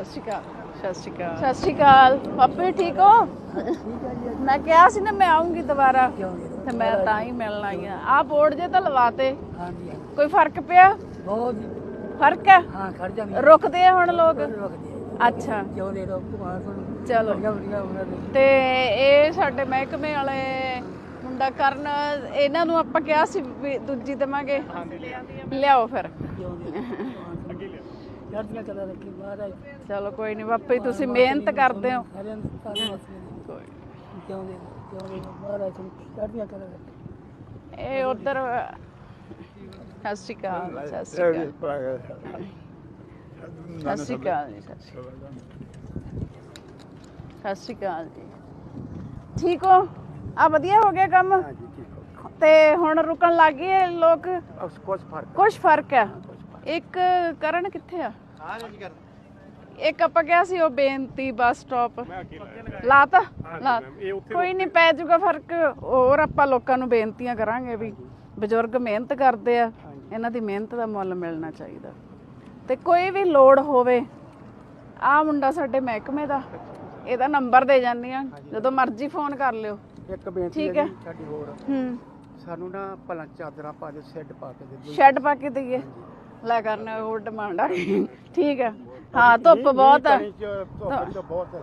ਸਤਿ ਸ਼੍ਰੀ ਅਕਾਲ। ਸਤਿ ਸ਼੍ਰੀ ਅਕਾਲ। ਸਤਿ ਸ਼੍ਰੀ ਅਕਾਲ। ਪਾਪੇ ਠੀਕ ਹੋ? ਮੈਂ ਕਿਹਾ ਸੀ ਨਾ ਮੈਂ ਆਉਂਗੀ ਦੁਬਾਰਾ। ਤੇ ਮੈਂ ਤਾਂ ਹੀ ਮਿਲਣ ਆਈ ਆ ਆਹ ਬੋਰਡ ਜੇ ਤਾਂ ਲਵਾਤੇ। ਹਾਂਜੀ ਕੋਈ ਫ਼ਰਕ ਪਿਆ? ਬਹੁਤ ਫ਼ਰਕ ਹੈ? ਹਾਂ ਖੜ ਜਾਂਦੇ ਰੁਕਦੇ ਆ ਹੁਣ ਲੋਕ? ਰੁਕਦੇ ਅੱਛਾ। ਕਿਉਂ ਦੇ ਚਲੋ। ਤੇ ਇਹ ਸਾਡੇ ਮਹਿਕਮੇ ਵਾਲੇ ਮੁੰਡਾ ਕਰਨ ਇਹਨਾਂ ਨੂੰ ਆਪਾਂ ਕਿਹਾ ਸੀ ਦੂਜੀ ਦੇਵਾਂਗੇ। ਲਿਆਓ ਫਿਰ। ਚੜ੍ਹਦੀਆਂ ਕਲਾ ਰੱਖੀ ਮਹਾਰਾਜ। ਚਲੋ ਕੋਈ ਨਹੀਂ ਬਾਪੇ ਤੁਸੀਂ ਮਿਹਨਤ ਕਰਦੇ ਹੋ। ਸਾਰਿਆਂ ਨੂੰ ਸਾਰੇ ਮਸਲੇ ਕੋਈ ਕਿਉਂ ਦੇ ਕਿਉਂ ਦੇ ਮਹਾਰਾਜ ਨੂੰ ਚੜ੍ਹਦੀਆਂ ਕਲਾ ਰੱਖੀ। ਇਹ ਉਧਰ ਸਤਿ ਸ਼੍ਰੀ ਅਕਾਲ ਸਤਿ ਸ਼੍ਰੀ ਅਕਾਲ। ਸਤਿ ਸ਼੍ਰੀ ਅਕਾਲ ਜੀ ਸਤਿ ਸ਼੍ਰੀ ਅਕਾਲ। ਸਤਿ ਸ਼੍ਰੀ ਅਕਾਲ ਜੀ। ਠੀਕ ਹੋ? ਆ ਵਧੀਆ ਹੋ ਗਿਆ ਕੰਮ? ਹੋ ਤੇ ਹੁਣ ਰੁਕਣ ਲੱਗ ਗਏ ਲੋਕ? ਕੁਝ ਫ਼ਰਕ ਕੁਝ ਫ਼ਰਕ ਆ ਇੱਕ ਕਰਨ ਕਿੱਥੇ ਆ? ਇੱਕ ਆਪਾਂ ਕਿਹਾ ਸੀ ਉਹ ਬੇਨਤੀ ਬੱਸ ਸਟਾਪ। ਲਾਤਾ? ਲਾ ਕੋਈ ਨਹੀਂ ਪੈ ਜਾਊਗਾ ਫ਼ਰਕ ਹੋਰ ਆਪਾਂ ਲੋਕਾਂ ਨੂੰ ਬੇਨਤੀਆਂ ਕਰਾਂਗੇ ਵੀ ਬਜ਼ੁਰਗ ਮਿਹਨਤ ਕਰਦੇ ਆ ਇਹਨਾਂ ਦੀ ਮਿਹਨਤ ਦਾ ਮੁੱਲ ਮਿਲਣਾ ਚਾਹੀਦਾ। ਤੇ ਕੋਈ ਵੀ ਲੋੜ ਹੋਵੇ ਆ ਮੁੰਡਾ ਸਾਡੇ ਮਹਿਕਮੇ ਦਾ ਇਹਦਾ ਨੰਬਰ ਦੇ ਜਾਂਦੀ ਆ ਜਦੋਂ ਮਰਜ਼ੀ ਫੋਨ ਕਰ ਲਿਓ। ਇੱਕ ਬੇਨਤੀ ਠੀਕ ਹੈ ਹੈ। ਜੀ ਸਾਡੀ ਹੋਰ। ਹੂੰ। ਸਾਨੂੰ ਨਾ ਭਲਾ ਚਾਦਰਾਂ ਪਾ ਦੇ ਸੈੱਟ ਪਾ ਕੇ ਦੇ ਦਿਓ। ਸ਼ੈੱਡ ਪਾ ਕੇ ਦਈਏ। ਲੈ ਕਰਨਾ ਉਹ ਡਿਮਾਂਡ ਆ ਠੀਕ ਹੈ। ਹਾਂ ਧੁੱਪ ਬਹੁਤ ਹੈ। ਬਹੁਤ ਹੈ।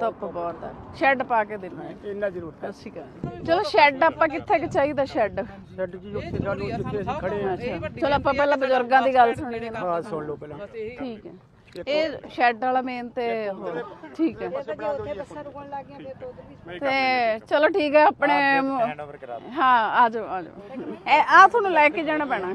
ਧੁੱਪ ਬਹੁਤ ਹੈ। ਸ਼ੈੱਡ ਪਾ ਕੇ ਦੇਣਾ ਇੰਨਾ ਜ਼ਰੂਰਤ ਹੈ। ਅਸੀਂ ਚਲੋ ਸ਼ੈੱਡ ਆਪਾਂ ਕਿੱਥੇ ਕਿ ਚਾਹੀਦਾ ਸ਼ੈੱਡ ਸੈੱਟ ਜੀ ਉੱਥੇ ਸਾਨੂੰ ਜਿੱਥੇ ਅਸੀਂ ਖੜੇ ਹਾਂ। ਚਲੋ ਆਪਾਂ ਪਹਿਲਾਂ ਬਜ਼ੁਰਗਾਂ ਦੀ ਗੱਲ ਸੁਣੀਏ ਨਾ ਹਾਂ। ਸੁਣ ਲਓ ਪਹਿਲਾਂ। ਠੀਕ ਹੈ। ਇਹ ਸ਼ੈੱਡ ਵਾਲਾ ਮੇਨ ਤੇ ਠੀਕ ਹੈ। ਤੇ ਚਲੋ ਠੀਕ ਹੈ ਆਪਣੇ ਹਾਂ ਆ ਜਾਓ ਆ ਜਾਓ। ਇਹ ਆ ਤੁਹਾਨੂੰ ਲੈ ਕੇ ਜਾਣਾ ਪੈਣਾ।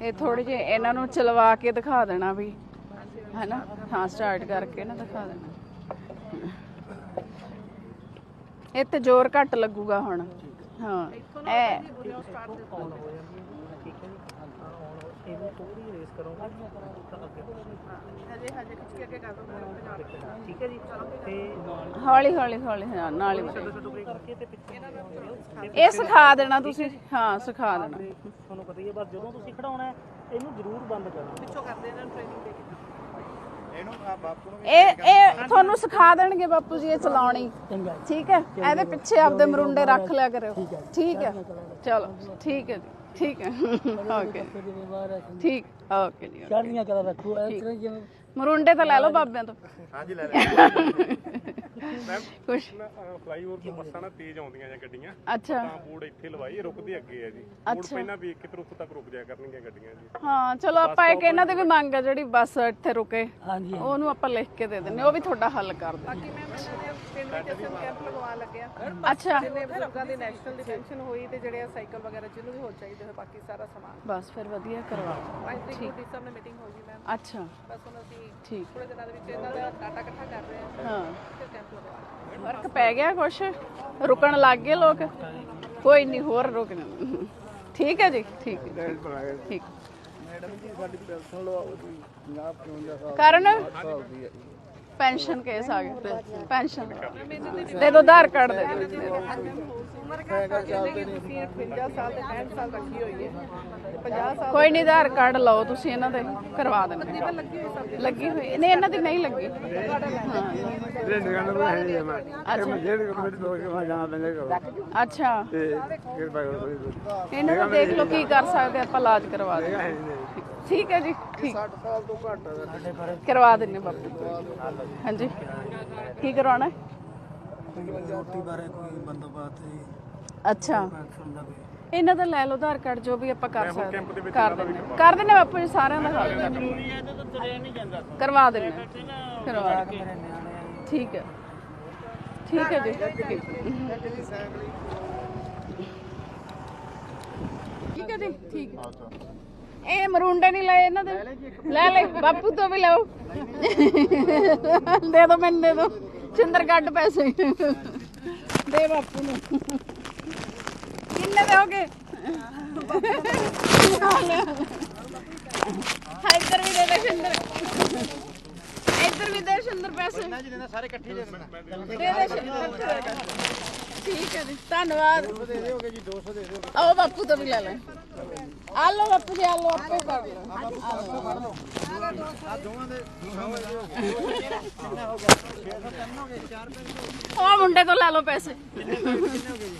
ਇਹ ਥੋੜੇ ਜਿਹੇ ਇਹਨਾਂ ਨੂੰ ਚਲਵਾ ਕੇ ਦਿਖਾ ਦੇਣਾ ਵੀ, ਹੈਨਾ? ਹਾਂ ਸਟਾਰਟ ਕਰਕੇ ਨਾ ਦਿਖਾ ਦੇਣਾ। ਇਹ ਤੇ ਜ਼ੋਰ ਘੱਟ ਲੱਗੂਗਾ ਹੁਣ। ਹਾਂ, ਇਹ ਠੀਕ ਹੈ ਜੀ। ਤੇ। ਹੌਲੀ ਹੌਲੀ ਹੌਲੀ ਹਾਂ, ਨਾਲ ਹੀ। ਇਹ ਸਿਖਾ ਦੇਣਾ ਤੁਸੀਂ। ਹਾਂ ਸਿਖਾ ਦੇਣਾ। ਤੁਹਾਨੂੰ ਪਤਾ ਹੀ ਹੈ ਬਸ ਜਦੋਂ ਤੁਸੀਂ ਖੜਾਉਣਾ ਹੈ ਇਹਨੂੰ ਜ਼ਰੂਰ ਬੰਦ ਕਰਨਾ ਪਿੱਛੋਂ ਇਹ ਇਹ ਤੁਹਾਨੂੰ ਸਿਖਾ ਦੇਣਗੇ ਬਾਪੂ ਜੀ ਇਹ ਚਲਾਉਣੀ। ਠੀਕ ਹੈ? ਇਹਦੇ ਪਿੱਛੇ ਆਪਦੇ ਮਰੁੰਡੇ ਰੱਖ ਲਿਆ ਕਰਿਓ। ਠੀਕ ਹੈ ਚਲੋ ਠੀਕ ਹੈ ਜੀ। ਠੀਕ ਹੈ। ਓਕੇ ਮਹਾਰਾਜ ਠੀਕ ਓਕੇ ਜੀ ਕਲਾ ਰੱਖੋ ਇਸ ਤਰ੍ਹਾਂ ਜਿਵੇਂ ਮਰੁੰਡੇ ਤਾਂ ਲੈ ਲਓ ਬਾਬਿਆਂ ਤੋਂ। ਹਾਂਜੀ ਲੈ ਲੈ। ਕੁਛ ਫਲਾਈਓਵਰ ਤੋਂ ਬੱਸਾਂ ਨਾ ਤੇਜ਼ ਆਉਂਦੀਆਂ ਜਾਂ ਗੱਡੀਆਂ ਅੱਛਾ। ਤਾਂ ਬੋਰਡ ਇੱਥੇ ਲਵਾਈ ਰੁਕਦੇ ਅੱਗੇ ਆ ਜੀ। ਬੋਰਡ ਅੱਛਾ। ਪਹਿਲਾਂ ਵੀ ਇੱਕ ਤਰਫ ਤੱਕ ਰੁਕ ਜਾਇਆ ਕਰਨਗੀਆਂ ਗੱਡੀਆਂ ਜੀ। ਹਾਂ ਚਲੋ ਆਪਾਂ ਇੱਕ ਇਹਨਾਂ ਦੀ ਵੀ ਮੰਗ ਆ ਜਿਹੜੀ ਬੱਸ ਇੱਥੇ ਰੁਕੇ। ਹਾਂਜੀ ਉਹਨੂੰ ਆਪਾਂ ਲਿਖ ਕੇ ਦੇ ਦਿੰਨੇ ਉਹ ਵੀ ਤੁਹਾਡਾ ਹੱਲ ਕਰ ਦੇ ਕੈਂਪ ਲਗਵਾ ਲੱਗਿਆ ਅੱਛਾ ਜਿਹਨੇ ਬਜ਼ੁਰਗਾਂ ਦੀ ਨੈਸ਼ਨਲ ਡਿਟੈਂਸ਼ਨ ਹੋਈ ਤੇ ਜਿਹੜੇ ਆ ਸਾਈਕਲ ਵਗੈਰਾ ਜਿਹਨੂੰ ਵੀ ਹੋ ਚਾਹੀਦੇ ਹੋਏ ਬਾਕੀ ਸਾਰਾ ਸਮਾਨ। ਬਸ ਫਿਰ ਵਧੀਆ ਕਰਵਾ ਪੰਜ ਤਰੀਕ ਨੂੰ ਡੀਸਾ ਨਾਲ ਮੀਟਿੰਗ ਹੋਗੀ ਮੈਮ ਅੱਛਾ। ਬਸ ਹੁਣ ਅਸੀਂ ਠੀਕ। ਥੋੜੇ ਦਿਨਾਂ ਦੇ ਵਿੱਚ ਇਹਨਾਂ ਦਾ ਡਾਟਾ ਇਕੱਠਾ ਕਰ ਰਹੇ ਹਾਂ। ਹਾਂ। ਫਿਰ ਕੈਂਪ ਲਗਵਾ ਲਾਂਗੇ। ਫ਼ਰਕ ਪੈ ਗਿਆ ਕੁਛ? ਰੁਕਣ ਲੱਗ ਗਏ ਲੋਕ। ਕੋਈ ਨਹੀਂ ਹੋਰ ਰੁਕਣਾ। ਠੀਕ ਹੈ ਜੀ ਠੀਕ ਹੈ ਠੀਕ। ਮੈਡਮ ਜੀ ਸਾਡੀ ਪੈਨਸ਼ਨ ਲਵਾਓ ਜੀ 50 55 ਕਰਨ? ਦੀ ਪੈਨਸ਼ਨ ਕੇਸ ਆ ਗਿਆ ਪੈਨਸ਼ਨ। ਦੇ ਦੋ ਆਧਾਰ ਕਾਰਡ ਦੇ ਦਿਓ ਉਮਰ ਘੱਟ ਹੋ ਜਾਂਦੀ ਹੈ ਤੁਸੀਂ 58 ਸਾਲ ਤੇ 65 ਸਾਲ ਰੱਖੀ ਹੋਈ ਹੈ। 50 ਸਾਲ ਕੋਈ ਨਹੀਂ ਆਧਾਰ ਕਾਰਡ ਲਓ ਤੁਸੀਂ ਇਹਨਾਂ ਦੇ ਕਰਵਾ ਦੇਣਾ ਪਰ ਲੱਗੀ ਹੋਈ ਸਭ ਲੱਗੀ ਹੋਈ ਨਹੀਂ ਇਹਨਾਂ ਦੀ ਨਹੀਂ ਲੱਗੀ। ਹਾਂ। ਇਹ ਨਿਗਾਹ ਨੂੰ ਹੈ ਜੀ ਮੈਂ ਅੱਛਾ। ਜਿਹੜੇ ਕਮੇਟੀ ਦੋ ਕੇ ਜਾਣਾ ਪੈਂਦਾ ਕਰੋ ਅੱਛਾ। ਤੇ ਕਿਰਪਾ ਕਰੋ ਇਹਨਾਂ ਨੂੰ ਦੇਖ ਲਓ ਕੀ ਕਰ ਸਕਦੇ ਆਪਾਂ ਇਲਾਜ ਕਰਵਾ ਦੇ ਠੀਕ ਹੈ ਜੀ ਠੀਕ। 60 ਸਾਲ ਤੋਂ ਘੱਟ ਹੈ ਸਾਡੇ ਬਾਰੇ ਕਰਵਾ ਦਿੰਨੇ ਬਾਪੂ। ਹਾਂਜੀ। ਕੀ ਕਰਵਾਉਣਾ ਹੈ? ਰੋਟੀ ਬਾਰੇ ਕੋਈ ਬੰਦੋਬਸਤ ਅੱਛਾ। ਪੈਨਸ਼ਨ ਦਾ ਕੋਈ ਇਹਨਾਂ ਦਾ ਲੈ ਲਓ ਆਧਾਰ ਕਾਰਡ ਜੋ ਵੀ ਆਪਾਂ ਕਰ ਸਕਦੇ ਹਾਂ। ਕਰ ਦਿੰਨੇ ਕਰ ਦਿੰਨੇ ਬਾਪੂ ਜੀ ਸਾਰਿਆਂ ਦਾ। ਹੱਲ ਕਰ। ਕਰਵਾ ਦਿੰਨੇ ਕਰਵਾ ਦਿੰਨੇ। ਮੇਰੇ ਨਿਆਣੇ ਆ ਠੀਕ ਹੈ। ਠੀਕ ਹੈ ਜੀ। ਠੀਕ। ਠੀਕ ਹੈ ਜੀ ਠੀਕ ਹੈ। ਇਹ ਮਰੂੰਡੇ ਨਹੀਂ ਲਏ ਇਹਨਾਂ ਦੇ। ਲੈ ਲੈ ਬਾਪੂ ਤੋਂ ਵੀ ਲਓ। ਦੇ ਦੋ ਮੈਨੂੰ ਦੇ ਦੋ। ਚਿੰਦਰ ਕੱਢ ਪੈਸੇ। ਦੇ ਬਾਪੂ ਨੂੰ। ਕਿੰਨੇ ਦੇਓਗੇ ਹਾਂ ਇੱਧਰ ਵੀ ਦੇ ਦੇ ਸਿੰਦਰ। ਇੱਧਰ ਵੀ ਦੇ ਸਿੰਦਰ ਪੈਸੇ। ਜੀ ਦੇਣਾ ਸਾਰੇ ਇਕੱਠੇ ਦੇ ਦੇਣਾ। ਦੇ ਦੇ ਸਿੰਦਰ ਠੀਕ ਹੈ ਜੀ ਧੰਨਵਾਦ। ਦੇ ਦਿਓਗੇ ਜੀ 200 ਦੇ ਦਿਓਗੇ। ਆਓ ਬਾਪੂ ਤੋਂ ਵੀ ਲੈ ਲੈ। ਆ ਲਓ ਬਾਪੂ ਜੀ ਆ ਲਓ ਆਪੇ ਕਰ ਲਓ। ਆ ਦੋਵਾਂ ਦੇ 200 ਦੇ ਦਿਓਗੇ। ਕਿੰਨਾ ਹੋ ਗਿਆ? 603 ਹੋ ਗਏ 4 ਰੁਪਏ ਉਹ ਮੁੰਡੇ ਤੋਂ ਲੈ ਲਓ ਪੈਸੇ। ਕਿੰਨੇ ਹੋ ਗਏ ਜੀ?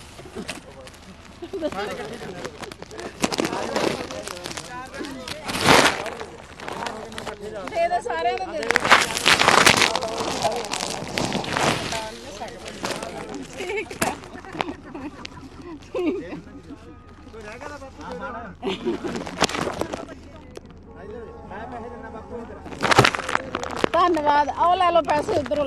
ਦੇ ਦੇ ਦੇ ਸਾਰਿਆਂ ਦੇ ਦੇ ਦੇ ਠੀਕ ਹੈ ਕੋਈ ਰਹਿ ਗਿਆ ਤਾਂ ਬਾਪੂ ਮੈਂ ਪੈਸੇ ਦਿੰਦਾ ਬਾਪੂ ਧੰਨਵਾਦ। ਆਓ ਲੈ ਲਓ ਪੈਸੇ ਉਧਰੋਂ।